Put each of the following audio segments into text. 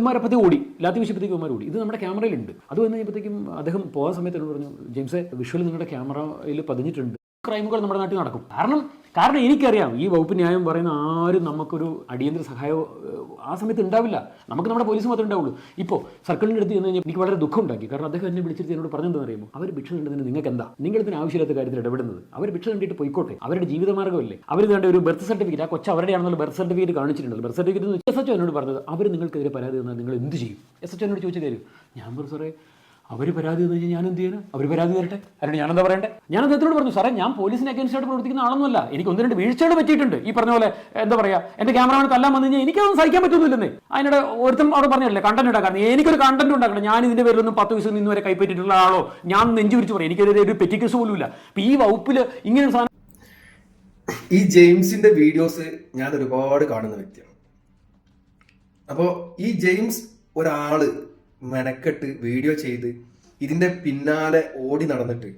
ഇവന്മാരപ്പത്തേ ഓടി. ലാത്തി വിശപ്പത്തേക്ക് ഇവന്മാർ ഓടി. ഇത് നമ്മുടെ ക്യാമറയിലുണ്ട്. അത് വന്നു കഴിഞ്ഞപ്പോഴത്തേക്കും അദ്ദേഹം പോകാൻ സമയത്ത് എന്നോട് പറഞ്ഞു ജെയിംസെ വിഷ്വൽ നിങ്ങളുടെ ക്യാമറയിൽ പതിഞ്ഞിട്ടുണ്ട്. ക്രൈമുകൾ നമ്മുടെ നാട്ടിൽ നടക്കും. കാരണം കാരണം എനിക്കറിയാം ഈ വകുപ്പ് ന്യായം പറയുന്ന ആരും നമുക്കൊരു അടിയന്തര സഹായം ആ സമയത്ത് ഉണ്ടാവില്ല. നമുക്ക് നമ്മുടെ പോലീസ് മാത്രമേ ഉണ്ടാവുള്ളൂ. ഇപ്പോൾ സർക്കിളിന്റെ അടുത്ത് ചെന്ന് കഴിഞ്ഞാൽ എനിക്ക് വളരെ ദുഃഖം ഉണ്ടാക്കി കാരണം അദ്ദേഹം എന്നെ വിളിച്ചിട്ട് എന്നോട് പറഞ്ഞെന്ന് അറിയുമ്പോൾ അവർ ഭിക്ഷ കണ്ടതിന് നിങ്ങൾക്ക് എന്താ നിങ്ങൾ ഇതിന് ആവശ്യമില്ലാത്ത കാര്യത്തിൽ ഇടപെടുന്നത്. അവർ ഭിക്ഷ കണ്ടിട്ട് പോയിക്കോട്ടെ. അവരുടെ ജീവിതമാർഗമല്ലേ അവർ വേണ്ട ഒരു ബർത്ത് സർട്ടിഫിക്കറ്റ് ആ കൊച്ചു അവരുടെയാണെന്നുള്ള ബർത്ത് സർട്ടിഫിക്കറ്റ് കാണിച്ചിട്ടുണ്ടല്ലോ. ബർത്ത് സർട്ടിഫിക്കറ്റ് എസ് എച്ച് എന്നോട് പറഞ്ഞത് അവർ നിങ്ങൾക്കെതിരെ പരാതി തന്നാൽ നിങ്ങൾ എന്ത് ചെയ്യും? എസ് എച്ച് എന്നോട് ചോദിച്ചു തരും ഞാൻ പറഞ്ഞു സാറേ അവർ പരാതി തന്നു കഴിഞ്ഞാൽ ഞാൻ എന്ത് ചെയ്യാനും അവർ പരാതി തരട്ടെ? അതിന് ഞാനെന്താ പറയണ്ടേ? ഞാൻ അദ്ദേഹത്തോട് പറഞ്ഞു? സാറേ ഞാൻ പോലീസിന് അഗേൻസ്റ്റ് ആയിട്ട് പ്രവർത്തിക്കുന്ന ആളൊന്നുമല്ല. എനിക്ക് ഒന്ന് രണ്ട് വീഴ്ചകൾ പറ്റിയിട്ടുണ്ട്. ഈ പറഞ്ഞ പോലെ എന്താ പറയാ എന്റെ ക്യാമറമാൻ തല്ലാൻ വന്നു കഴിഞ്ഞാൽ എനിക്കതൊന്നും സഹിക്കാൻ പറ്റുന്നില്ലെന്നേ അതിനിടെ ഒരുത്തും അവിടെ പറഞ്ഞല്ലേ കണ്ടന്റ് ഉണ്ടാക്കാൻ എനിക്കൊരു കണ്ടന്റ് ഉണ്ടാക്കണം. ഞാൻ ഇതിന്റെ പേരിലൊന്നും പത്ത് വയസ്സിൽ നിന്ന് വരെ കൈപ്പറ്റിയിട്ടുള്ള ആളോ ഞാൻ നെഞ്ചു വിരിച്ച് പറയും. എനിക്കൊരു ഒരു പെറ്റിക്കസ് പോലും ഇല്ല ഈ വകുപ്പിൽ ഇങ്ങനെ സാധനം ഈ ജെയിംസിന്റെ വീഡിയോസ് ഞാൻ ഒരുപാട് കാണുന്ന വ്യക്തിയാണ്. അപ്പോൾ ഈ ജെയിംസ് ഒരാൾ മെനക്കെട്ട് വീഡിയോ ചെയ്ത് ഇതിന്റെ പിന്നാലെ ഓടി നടന്നിട്ട്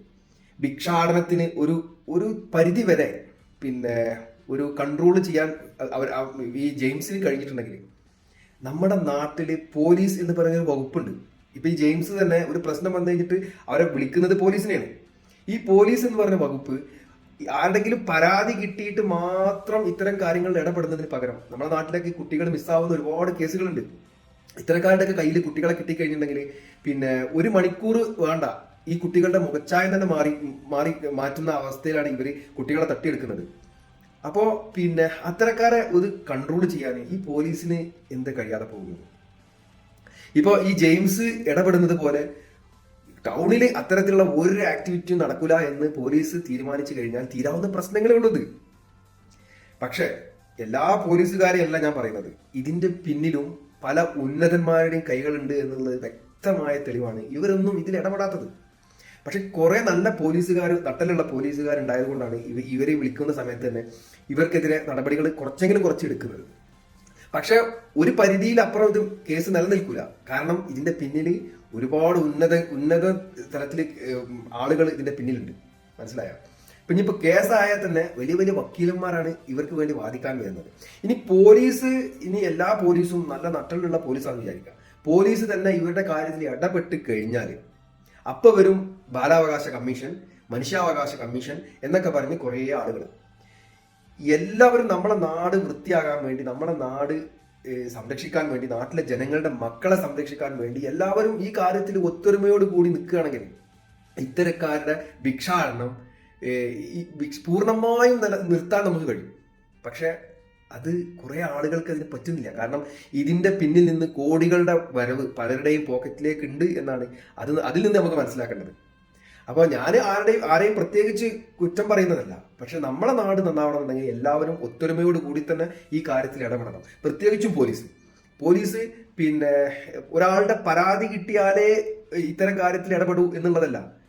ഭിക്ഷാടനത്തിന് ഒരു ഒരു പരിധി വരെ പിന്നെ ഒരു കൺട്രോൾ ചെയ്യാൻ അവർ ഈ ജെയിംസിന് കഴിഞ്ഞിട്ടുണ്ടെങ്കിൽ നമ്മുടെ നാട്ടിൽ പോലീസ് എന്ന് പറയുന്ന വകുപ്പുണ്ട്. ഇപ്പൊ ഈ ജെയിംസ് തന്നെ ഒരു പ്രശ്നം വന്നു കഴിഞ്ഞിട്ട് അവരെ വിളിക്കുന്നത് പോലീസിനെയാണ്. ഈ പോലീസ് എന്ന് പറയുന്ന വകുപ്പ് ആരുടെങ്കിലും പരാതി കിട്ടിയിട്ട് മാത്രം ഇത്തരം കാര്യങ്ങളിൽ ഇടപെടുന്നതിന് പകരം നമ്മുടെ നാട്ടിലേക്ക് കുട്ടികൾ മിസ്സാവുന്ന ഒരുപാട് കേസുകളുണ്ട്. ഇത്തരക്കാരുടെ ഒക്കെ കയ്യിൽ കുട്ടികളെ കിട്ടിക്കഴിഞ്ഞിട്ടുണ്ടെങ്കിൽ പിന്നെ ഒരു മണിക്കൂർ വേണ്ട. ഈ കുട്ടികളുടെ മുഖച്ചായം തന്നെ മാറി മാറി മാറ്റുന്ന അവസ്ഥയിലാണ് ഇവർ കുട്ടികളെ തട്ടിയെടുക്കുന്നത്. അപ്പോൾ പിന്നെ അത്തരക്കാരെ ഒരു കൺട്രോൾ ചെയ്യാൻ ഈ പോലീസിന് എന്ത് കഴിയാതെ പോകുന്നത് ഇപ്പോൾ ഈ ജെയിംസ് ഇടപെടുന്നത് പോലെ ടൗണിൽ അത്തരത്തിലുള്ള ഒരു ആക്ടിവിറ്റിയും നടക്കില്ല എന്ന് പോലീസ് തീരുമാനിച്ചു കഴിഞ്ഞാൽ തീരാവുന്ന പ്രശ്നങ്ങളേ ഉള്ളത് പക്ഷേ എല്ലാ പോലീസുകാരെയല്ല ഞാൻ പറയുന്നത്. ഇതിന്റെ പിന്നിലും പല ഉന്നതന്മാരുടെയും കൈകളുണ്ട് എന്നുള്ളത് വ്യക്തമായ തെളിവാണ്. ഇവരൊന്നും ഇതിൽ ഇടപെടാത്തത്. പക്ഷെ കുറെ നല്ല പോലീസുകാർ നട്ടലുള്ള പോലീസുകാരുണ്ടായതുകൊണ്ടാണ് ഇവ ഇവരെ വിളിക്കുന്ന സമയത്ത് തന്നെ ഇവർക്കെതിരെ നടപടികൾ കുറച്ചെങ്കിലും കുറച്ചെടുക്കുന്നത്. പക്ഷെ ഒരു പരിധിയിൽ അപ്പുറം ഇത് കേസ് നിലനിൽക്കില്ല കാരണം ഇതിന്റെ പിന്നിൽ ഒരുപാട് ഉന്നത ഉന്നത തലത്തിൽ ആളുകൾ ഇതിന്റെ പിന്നിലുണ്ട്. മനസ്സിലായോ? ഇപ്പൊ ഇനിയിപ്പോ കേസായാൽ തന്നെ വലിയ വലിയ വക്കീലന്മാരാണ് ഇവർക്ക് വേണ്ടി വാദിക്കാൻ വരുന്നത്. ഇനി പോലീസ് ഇനി എല്ലാ പോലീസും നല്ല നട്ടലുള്ള പോലീസാണെന്ന് വിചാരിക്കുക. പോലീസ് തന്നെ ഇവരുടെ കാര്യത്തിൽ ഇടപെട്ട് കഴിഞ്ഞാൽ അപ്പൊ വരും ബാലാവകാശ കമ്മീഷൻ മനുഷ്യാവകാശ കമ്മീഷൻ എന്നൊക്കെ പറഞ്ഞ് കുറേ ആളുകൾ എല്ലാവരും നമ്മളെ നാട് വൃത്തിയാകാൻ വേണ്ടി നമ്മുടെ നാട് സംരക്ഷിക്കാൻ വേണ്ടി നാട്ടിലെ ജനങ്ങളുടെ മക്കളെ സംരക്ഷിക്കാൻ വേണ്ടി എല്ലാവരും ഈ കാര്യത്തിൽ ഒത്തൊരുമയോട് കൂടി നിൽക്കുകയാണെങ്കിൽ ഇത്തരക്കാരുടെ ഭിക്ഷാടനം പൂർണമായും നില നിർത്താൻ നമുക്ക് കഴിയും. പക്ഷെ അത് കുറേ ആളുകൾക്ക് അതിന് പറ്റുന്നില്ല. കാരണം ഇതിന്റെ പിന്നിൽ നിന്ന് കോടികളുടെ വരവ് പലരുടെയും പോക്കറ്റിലേക്ക് ഉണ്ട് എന്നാണ് അത് അതിൽ നിന്ന് നമുക്ക് മനസ്സിലാക്കേണ്ടത്. അപ്പോൾ ഞാൻ ആരുടെയും ആരെയും പ്രത്യേകിച്ച് കുറ്റം പറയുന്നതല്ല. പക്ഷെ നമ്മളെ നാട് നന്നാവണമെന്നുണ്ടെങ്കിൽ എല്ലാവരും ഒത്തൊരുമയോട് കൂടി തന്നെ ഈ കാര്യത്തിൽ ഇടപെടണം. പ്രത്യേകിച്ചും പോലീസ്. പോലീസ് പിന്നെ ഒരാളുടെ പരാതി കിട്ടിയാലേ ഇത്തരം കാര്യത്തിൽ ഇടപെടൂ എന്നുള്ളതല്ല.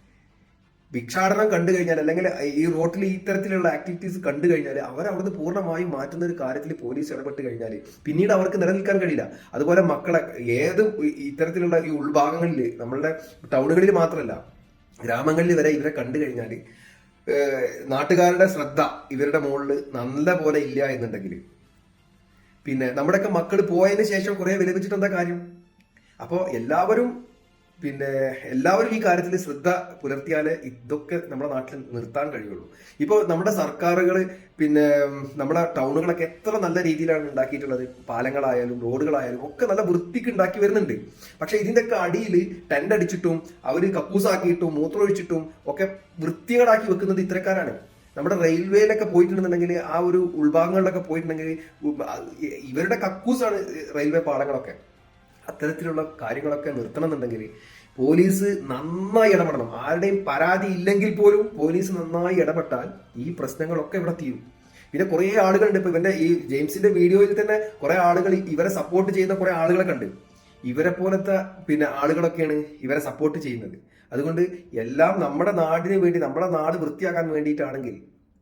ഭിക്ഷാടനം കണ്ടു കഴിഞ്ഞാൽ അല്ലെങ്കിൽ ഈ റോട്ടിൽ തരത്തിലുള്ള ആക്ടിവിറ്റീസ് കണ്ടു കഴിഞ്ഞാൽ അവർ അവിടുന്ന് പൂർണമായും മാറ്റുന്ന ഒരു കാര്യത്തിൽ പോലീസ് ഇടപെട്ട് കഴിഞ്ഞാൽ പിന്നീട് അവർക്ക് നിലനിൽക്കാൻ കഴിയില്ല. അതുപോലെ മക്കളെ ഏത് ഇത്തരത്തിലുള്ള ഈ ഉൾഭാഗങ്ങളിൽ നമ്മളുടെ ടൗണുകളിൽ മാത്രമല്ല ഗ്രാമങ്ങളിൽ വരെ ഇവരെ കണ്ടു കഴിഞ്ഞാൽ നാട്ടുകാരുടെ ശ്രദ്ധ ഇവരുടെ മുകളിൽ നല്ല പോലെ ഇല്ല എന്നുണ്ടെങ്കിൽ. പിന്നെ നമ്മുടെയൊക്കെ മക്കൾ പോയതിന് ശേഷം കുറെ വിലപിച്ചിട്ട് എന്താ കാര്യം? അപ്പോൾ എല്ലാവരും പിന്നെ എല്ലാവരും ഈ കാര്യത്തിൽ ശ്രദ്ധ പുലർത്തിയാലേ ഇതൊക്കെ നമ്മുടെ നാട്ടിൽ നിർത്താൻ കഴിയുള്ളൂ. ഇപ്പോൾ നമ്മുടെ സർക്കാരുകൾ പിന്നെ നമ്മുടെ ടൗണുകളൊക്കെ എത്ര നല്ല രീതിയിലാണ് ഉണ്ടാക്കിയിട്ടുള്ളത്. പാലങ്ങളായാലും റോഡുകളായാലും ഒക്കെ നല്ല വൃത്തിക്ക് ഉണ്ടാക്കി വരുന്നുണ്ട്. പക്ഷെ ഇതിന്റെയൊക്കെ അടിയിൽ ടെന്റ് അടിച്ചിട്ടും അവർ കക്കൂസാക്കിയിട്ടും മൂത്രമൊഴിച്ചിട്ടും ഒക്കെ വൃത്തികേടാക്കി വെക്കുന്നത് ഇത്തരക്കാരാണ്. നമ്മുടെ റെയിൽവേയിലൊക്കെ പോയിട്ടുണ്ടെന്നുണ്ടെങ്കിൽ ആ ഒരു ഉൾഭാഗങ്ങളിലൊക്കെ പോയിട്ടുണ്ടെങ്കിൽ ഇവരുടെ കക്കൂസാണ് റെയിൽവേ പാളങ്ങളൊക്കെ. അത്തരത്തിലുള്ള കാര്യങ്ങളൊക്കെ നിർത്തണമെന്നുണ്ടെങ്കിൽ പോലീസ് നന്നായി ഇടപെടണം. ആരുടെയും പരാതി ഇല്ലെങ്കിൽ പോലും പോലീസ് നന്നായി ഇടപെട്ടാൽ ഈ പ്രശ്നങ്ങളൊക്കെ ഇവിടെ തീരും. പിന്നെ കുറെ ആളുകളുണ്ട്. ഇപ്പൊ ഇവന്റെ ഈ ജെയിംസിന്റെ വീഡിയോയിൽ തന്നെ കുറെ ആളുകൾ ഇവരെ സപ്പോർട്ട് ചെയ്യുന്ന കുറെ ആളുകളൊക്കെ ഉണ്ട്. ഇവരെ പോലത്തെ പിന്നെ ആളുകളൊക്കെയാണ് ഇവരെ സപ്പോർട്ട് ചെയ്യുന്നത്. അതുകൊണ്ട് എല്ലാം നമ്മുടെ നാടിന് വേണ്ടി നമ്മുടെ നാട് വൃത്തിയാക്കാൻ വേണ്ടിയിട്ടാണെങ്കിൽ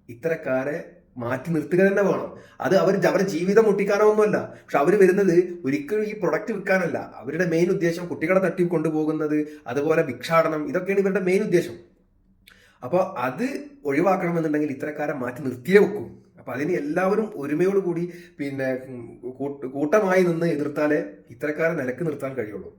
ഇത്തരക്കാരെ മാറ്റി നിർത്തുക തന്നെ വേണം. അത് അവർ അവരുടെ ജീവിതം മുട്ടിക്കാനോ ഒന്നുമല്ല പക്ഷെ അവർ വരുന്നത് ഒരിക്കലും ഈ പ്രൊഡക്റ്റ് വിൽക്കാനല്ല. അവരുടെ മെയിൻ ഉദ്ദേശം കുട്ടികളെ തട്ടി കൊണ്ടുപോകുന്നത് അതുപോലെ ഭിക്ഷാടനം ഇതൊക്കെയാണ് ഇവരുടെ മെയിൻ ഉദ്ദേശം. അപ്പോൾ അത് ഒഴിവാക്കണമെന്നുണ്ടെങ്കിൽ ഇത്തരക്കാരെ മാറ്റി നിർത്തിയേ വെക്കും. അപ്പൊ അതിന് എല്ലാവരും ഒരുമയോടുകൂടി പിന്നെ കൂട്ടമായി നിന്ന് എതിർത്താലേ ഇത്തരക്കാരെ നിലയ്ക്ക് നിർത്താൻ കഴിയുള്ളൂ.